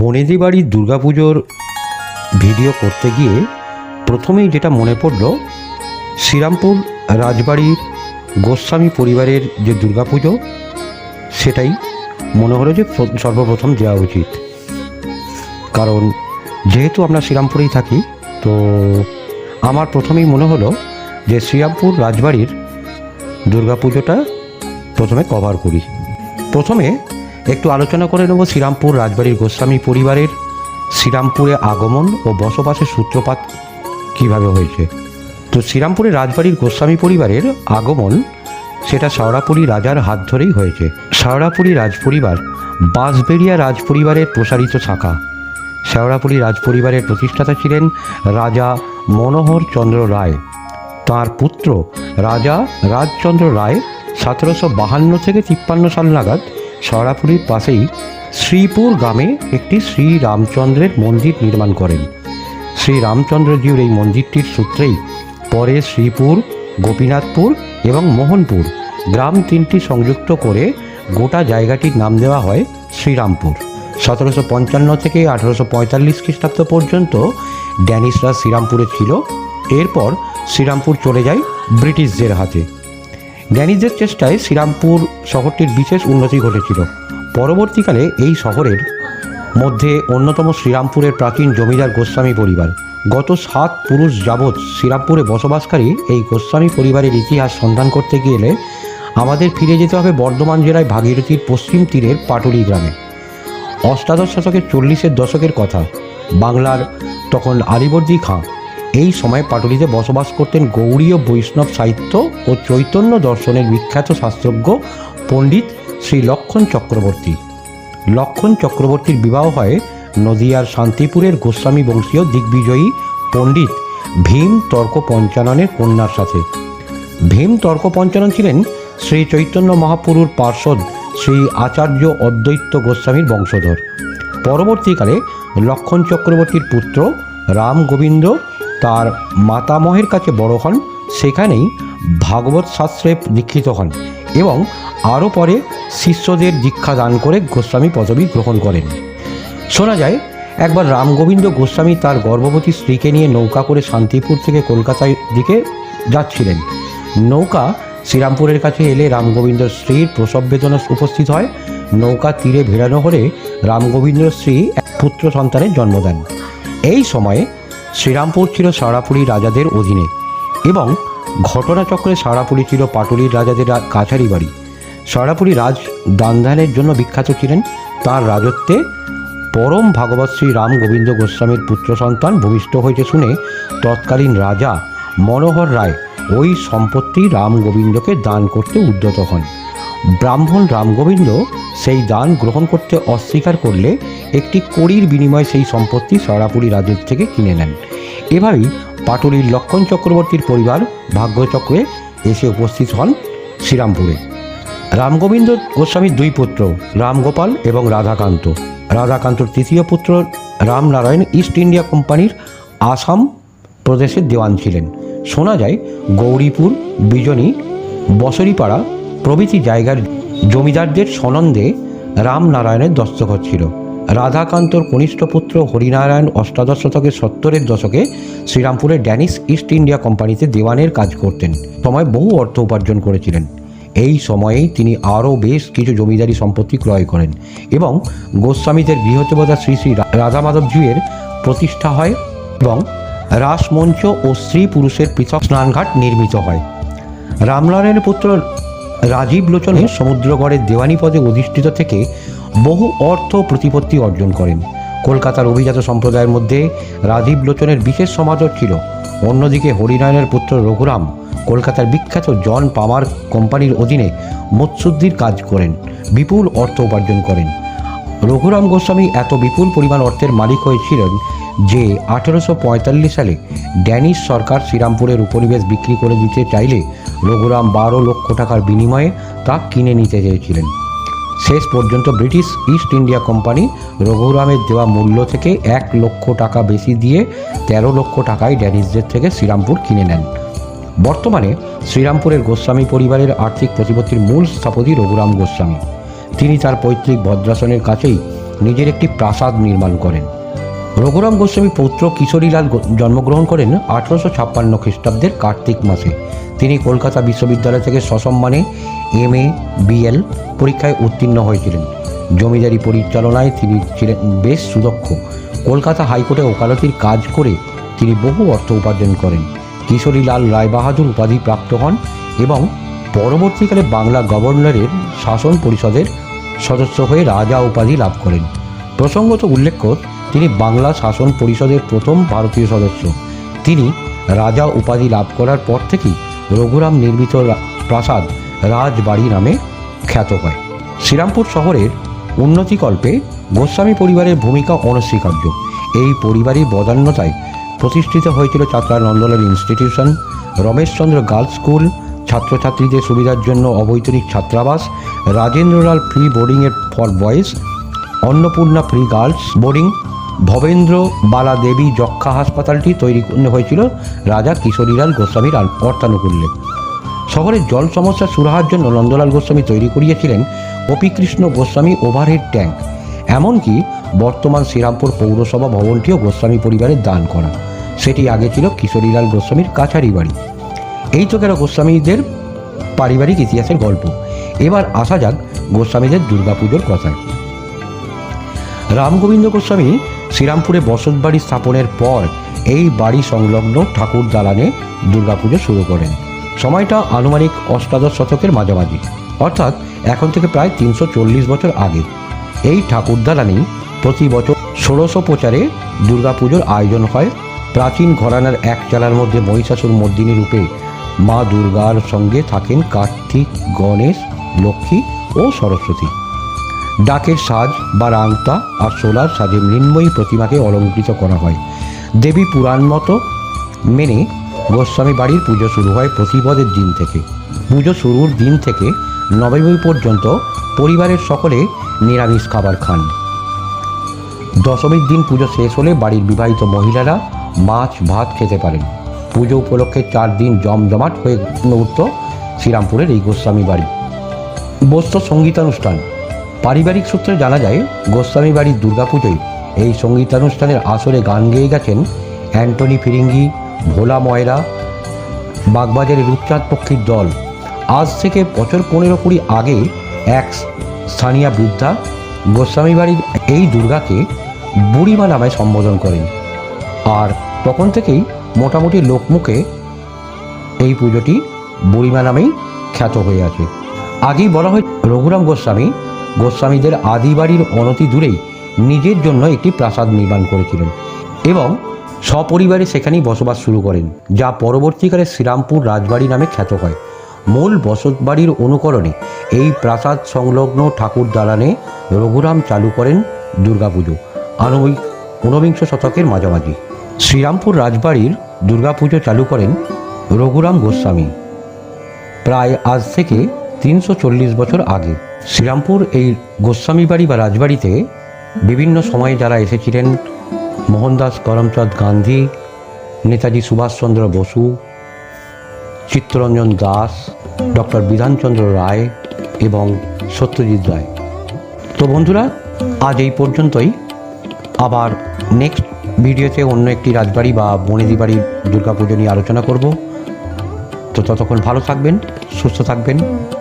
বনেদি বাড়ির দুর্গাপুজোর ভিডিও করতে গিয়ে প্রথমেই যেটা মনে পড়ল, শ্রীরামপুর রাজবাড়ির গোস্বামী পরিবারের যে দুর্গাপুজো, সেটাই মনে হলো যে সর্বপ্রথম দেওয়া উচিত। কারণ যেহেতু আমরা শ্রীরামপুরেই থাকি, তো আমার প্রথমেই মনে হলো যে শ্রীরামপুর রাজবাড়ির দুর্গাপুজোটা প্রথমে কভার করি। প্রথমে একটু আলোচনা করে নেব শ্রীরামপুর রাজবাড়ির গোস্বামী পরিবারের। শ্রীরামপুরে আগমন ও বসবাসের সূত্রপাত কীভাবে হয়েছে? তো শ্রীরামপুরে রাজবাড়ির গোস্বামী পরিবারের আগমন, সেটা শাওড়াপুরি রাজার হাত ধরেই হয়েছে। শাওড়াপুরি রাজপরিবার বাঁশবেড়িয়া রাজপরিবারের প্রসারিত শাখা। শেওড়াপুরি রাজপরিবারের প্রতিষ্ঠাতা ছিলেন রাজা মনোহর চন্দ্র রায়। তার পুত্র রাজা রাজচন্দ্র রায় সতেরোশো বাহান্ন থেকে তিপ্পান্ন সাল নাগাদ শেওড়াপুরীর পাশেই শ্রীপুর গ্রামে একটি শ্রী রামচন্দ্রের মন্দির নির্মাণ করেন। শ্রী রামচন্দ্রজিউর এই মন্দিরটির সূত্রেই পরে শ্রীপুর, গোপীনাথপুর এবং মোহনপুর গ্রাম তিনটি সংযুক্ত করে গোটা জায়গাটির নাম দেওয়া হয় শ্রীরামপুর। সতেরোশো পঞ্চান্ন থেকে আঠারোশো পঁয়তাল্লিশ খ্রিস্টাব্দ পর্যন্ত ড্যানিশরা শ্রীরামপুরে ছিল। এরপর শ্রীরামপুর চলে যায় ব্রিটিশদের হাতে। ড্যানিশদের চেষ্টায় শ্রীরামপুর শহরটির বিশেষ উন্নতি ঘটেছিল। পরবর্তীকালে এই শহরের মধ্যে অন্যতম শ্রীরামপুরের প্রাচীন জমিদার গোস্বামী পরিবার। গত সাত পুরুষ যাবৎ শ্রীরামপুরে বসবাসকারী এই গোস্বামী পরিবারের ইতিহাস সন্ধান করতে গেলে আমাদের ফিরে যেতে হবে বর্ধমান জেলায় ভাগীরথীর পশ্চিম তীরের পাটুলি গ্রামে। অষ্টাদশ শতকের চল্লিশের দশকের কথা, বাংলার তখন আলিবর্দী খাঁ। এই সময় পাটুলিতে বসবাস করতেন গৌড়ীয় বৈষ্ণব সাহিত্য ও চৈতন্য দর্শনের বিখ্যাত শাস্ত্রজ্ঞ পণ্ডিত শ্রী লক্ষণ চক্রবর্তী। লক্ষণ চক্রবর্তীর বিবাহ হয় নদিয়ার শান্তিপুরের গোস্বামী বংশীয় দিগ্বিজয়ী পণ্ডিত ভীম তর্ক পঞ্চাননের কন্যার সাথে। ভীম তর্ক পঞ্চানন ছিলেন শ্রী চৈতন্য মহাপুরুর পার্ষদ শ্রী আচার্য অদ্বৈত গোস্বামীর বংশধর। পরবর্তীকালে লক্ষণ চক্রবর্তীর পুত্র রাম গোবিন্দ তার মাতামহের কাছে বড় হন, সেখানেই ভাগবত শাস্ত্রে দীক্ষিত হন। এবং আরও পরে শিষ্যদের দীক্ষা দান করে গোস্বামী পদবী গ্রহণ করেন। শোনা যায়, একবার রামগোবিন্দ গোস্বামী তার গর্ভবতী স্ত্রীকে নিয়ে নৌকা করে শান্তিপুর থেকে কলকাতার দিকে যাচ্ছিলেন। নৌকা শ্রীরামপুরের কাছে এলে রামগোবিন্দর স্ত্রীর প্রসব বেদনা উপস্থিত হয়। নৌকা তীরে ভেড়ানো হলে রামগোবিন্দর স্ত্রী এক পুত্র সন্তানের জন্ম দেন। এই সময়ে শ্রীরামপুর ছিল সারাপুরি রাজাদের অধীনে এবং ঘটনাচক্রে সারাপুরি ছিল পাটুলির রাজাদের কাছারি বাড়ি। সারাপুরি রাজ দানধানের জন্য বিখ্যাত ছিলেন তার রাজত্বে পরম ভাগবত শ্রী রাম গোবিন্দ গোস্বামীর পুত্র সন্তান ভূমিষ্ঠ হয়েছে শুনে তৎকালীন রাজা মনোহর রায় ওই সম্পত্তি রাম গোবিন্দকে দান করতে উদ্যত হন। ব্রাহ্মণ রামগোবিন্দ সেই দান গ্রহণ করতে অস্বীকার করলে একটি কড়ির বিনিময়ে সেই সম্পত্তি সরাপুরি রাজের থেকে কিনে নেন। এভাবেই পাটুলির লক্ষণ চক্রবর্তীর পরিবার ভাগ্যচক্রে এসে উপস্থিত হন শ্রীরামপুরে। রামগোবিন্দ গোস্বামীর দুই পুত্র, রামগোপাল এবং রাধাকান্ত। রাধাকান্তর তৃতীয় পুত্র রামনারায়ণ ইস্ট ইন্ডিয়া কোম্পানির আসাম প্রদেশের দেওয়ান ছিলেন। শোনা যায়, গৌরীপুর, বিজনী, বসরিপাড়া প্রভৃতি জায়গার জমিদারদের সনন্দে রামনারায়ণের দস্তখত ছিল। রাধাকান্তর কনিষ্ঠ পুত্র হরিনারায়ণ অষ্টাদশ শতকের সত্তরের দশকে শ্রীরামপুরের ড্যানিশ ইস্ট ইন্ডিয়া কোম্পানিতে দেওয়ানের কাজ করতেন। সময় বহু অর্থ উপার্জন করেছিলেন। এই সময়েই তিনি আরও বেশ কিছু জমিদারি সম্পত্তি ক্রয় করেন এবং গোস্বামীদের গৃহদেবতা শ্রী শ্রী রা- রাধা মাধবজিউয়ের প্রতিষ্ঠা হয় এবং রাসমঞ্চ ও স্ত্রী পুরুষের পৃথক স্নানঘাট নির্মিত হয়। রামনারায়ণের পুত্র রাজীব লোচনে সমুদ্রগড়ের দেওয়ানি পদে অধিষ্ঠিত থেকে বহু অর্থ প্রতিপত্তি অর্জন করেন। কলকাতার অভিজাত সম্প্রদায়ের মধ্যে রাজীব লোচনের বিশেষ সমাদর ছিল। অন্যদিকে হরিনারায়ণের পুত্র রঘুরাম কলকাতার বিখ্যাত জন পামার কোম্পানির অধীনে মৎসুদ্দির কাজ করেন, বিপুল অর্থ উপার্জন করেন। রঘুরাম গোস্বামী এত বিপুল পরিমাণ অর্থের মালিক হয়েছিলেন যে আঠেরোশো পঁয়তাল্লিশ সালে ড্যানিশ সরকার শ্রীরামপুরের উপনিবেশ বিক্রি করে দিতে চাইলে রঘুরাম বারো লক্ষ টাকার বিনিময়ে তা কিনে নিতে চেয়েছিলেন। শেষ পর্যন্ত ব্রিটিশ ইস্ট ইন্ডিয়া কোম্পানি রঘুরামের দেওয়া মূল্য থেকে এক লক্ষ টাকা বেশি দিয়ে তেরো লক্ষ টাকায় ড্যানিসদের থেকে শ্রীরামপুর কিনে নেন। বর্তমানে শ্রীরামপুরের গোস্বামী পরিবারের আর্থিক প্রতিপত্তির মূল স্থপতি রঘুরাম গোস্বামী। তিনি তার পৈতৃক ভদ্রাসনের কাছেই নিজের একটি প্রাসাদ নির্মাণ করেন। রঘুরাম গোস্বামী পুত্র কিশোরীলাল জন্মগ্রহণ করেন আঠারোশো ছাপ্পান্ন খ্রিস্টাব্দের কার্তিক মাসে। তিনি কলকাতা বিশ্ববিদ্যালয় থেকে সসম্মানে এম এ বিএল পরীক্ষায় উত্তীর্ণ হয়েছিলেন। জমিদারি পরিচালনায় তিনি ছিলেন বেশ সুদক্ষ। কলকাতা হাইকোর্টে ওকালতির কাজ করে তিনি বহু অর্থ উপার্জন করেন। কিশোরীলাল রায়বাহাদুর উপাধি প্রাপ্ত হন এবং পরবর্তীকালে বাংলা গভর্নরের শাসন পরিষদের সদস্য হয়ে রাজা উপাধি লাভ করেন। প্রসঙ্গত উল্লেখ্য, তিনি বাংলা শাসন পরিষদের প্রথম ভারতীয় সদস্য। তিনি রাজা উপাধি লাভ করার পর থেকেই রঘুরাম নির্মিত প্রাসাদ রাজবাড়ি নামে খ্যাত হয়। শ্রীরামপুর শহরের উন্নতিকল্পে গোস্বামী পরিবারের ভূমিকা অনস্বীকার্য। এই পরিবারের বদান্যতায় প্রতিষ্ঠিত হয়েছিল Chatra Nandalal institution, Rameshchandra girls school, ছাত্রছাত্রীদের সুবিধার জন্য অবৈতনিক ছাত্রাবাস, Rajendralal free বোর্ডিংয়ের for boys Annapurna free girls boarding Bhabendra Bala Debi যক্ষা হাসপাতালটি তৈরি হয়েছিল রাজা কিশোরীলাল গোস্বামীর অর্থানুকূল্যে। শহরের জল সমস্যা সুরাহার জন্য নন্দলাল গোস্বামী তৈরি করিয়েছিলেন গোপীকৃষ্ণ গোস্বামী ওভারহেড ট্যাঙ্ক। এমনকি বর্তমান শ্রীরামপুর পৌরসভা ভবনটিও গোস্বামী পরিবারের দান করা। সেটি আগে ছিল কিশোরীলাল গোস্বামীর কাছারি বাড়ি। এই তো গেল গোস্বামীদের পারিবারিক ইতিহাসের গল্প। এবার আসা যাক গোস্বামীদের দুর্গাপুজোর কথায়। রামগোবিন্দ গোস্বামী শ্রীরামপুরে বসতবাড়ি স্থাপনের পর এই বাড়ি সংলগ্ন ঠাকুর দালানে দুর্গাপুজো শুরু করেন। সময়টা আনুমানিক অষ্টাদশ শতকের মাঝামাঝি, অর্থাৎ এখন থেকে প্রায় তিনশো চল্লিশ বছর আগে। এই ঠাকুর দালানেই প্রতি বছর ষোড়শ প্রচারে দুর্গাপুজোর আয়োজন হয়। প্রাচীন ঘরানার এক চালার মধ্যে মহিষাসুর মর্দিনী রূপে মা দুর্গার সঙ্গে থাকেন কার্তিক, গণেশ, লক্ষ্মী ও সরস্বতী। ডাকের সাজ বা রাংতা আর সোলার সাজে মৃন্ময়ী প্রতিমাকে অলঙ্কৃত করা হয়। দেবী পুরাণ মতো মেনে গোস্বামী বাড়ির পুজো শুরু হয় প্রতিপদের দিন থেকে। পুজো শুরুর দিন থেকে নবমী পর্যন্ত পরিবারের সকলে নিরামিষ খাবার খান। দশমীর দিন পুজো শেষ হলে বাড়ির বিবাহিত মহিলারা মাছ, ভাত খেতে পারেন। পুজো উপলক্ষে চার দিন জমজমাট হয়ে উঠত শ্রীরামপুরের এই গোস্বামী বাড়ি। বস্ত সঙ্গীতানুষ্ঠান। পারিবারিক সূত্রে জানা যায়, গোস্বামী বাড়ির দুর্গাপুজোয় এই সঙ্গীতানুষ্ঠানের আসরে গান গেয়ে গেছেন অ্যান্টনি ফিরিঙ্গি, ভোলা ময়রা, বাগবাজারের রূপচাঁদ পক্ষীর দল। আজ থেকে বছর পনেরো কুড়ি আগে এক স্থানীয় বৃদ্ধা গোস্বামী বাড়ির এই দুর্গাকে বুড়িমা নামে সম্বোধন করেন। আর তখন থেকেই মোটামুটি লোকমুখে এই পুজোটি বুড়িমা নামেই খ্যাত হয়ে আছে। আগেই বলা হয় রঘুরাম গোস্বামী গোস্বামীদের আদি বাড়ির অনতি দূরেই নিজের জন্য একটি প্রাসাদ নির্মাণ করেছিলেন এবং সপরিবারে সেখানেই বসবাস শুরু করেন, যা পরবর্তীকালে শ্রীরামপুর রাজবাড়ি নামে খ্যাত হয়। মূল বসতবাড়ির অনুকরণে এই প্রাসাদ সংলগ্ন ঠাকুর দালানে রঘুরাম চালু করেন দুর্গাপুজো আনুমানিক ঊনবিংশ শতকের মাঝামাঝি। শ্রীরামপুর রাজবাড়ির দুর্গাপুজো চালু করেন রঘুরাম গোস্বামী। প্রায় আজ থেকে তিনশো চল্লিশ বছর আগে। শ্রীরামপুর এই গোস্বামী বাড়ি বা রাজবাড়িতে বিভিন্ন সময়ে যারা এসেছিলেন, মোহনদাস করমচাঁদ গান্ধী, নেতাজি সুভাষচন্দ্র বসু, চিত্তরঞ্জন দাস, ডক্টর বিধানচন্দ্র রায় এবং সত্যজিৎ রায়। তো বন্ধুরা, আজ এই পর্যন্তই। আবার নেক্সট ভিডিওতে অন্য একটি রাজবাড়ি বা বনেদি বাড়ির দুর্গাপুজো নিয়ে আলোচনা করব। তো ততক্ষণ ভালো থাকবেন, সুস্থ থাকবেন।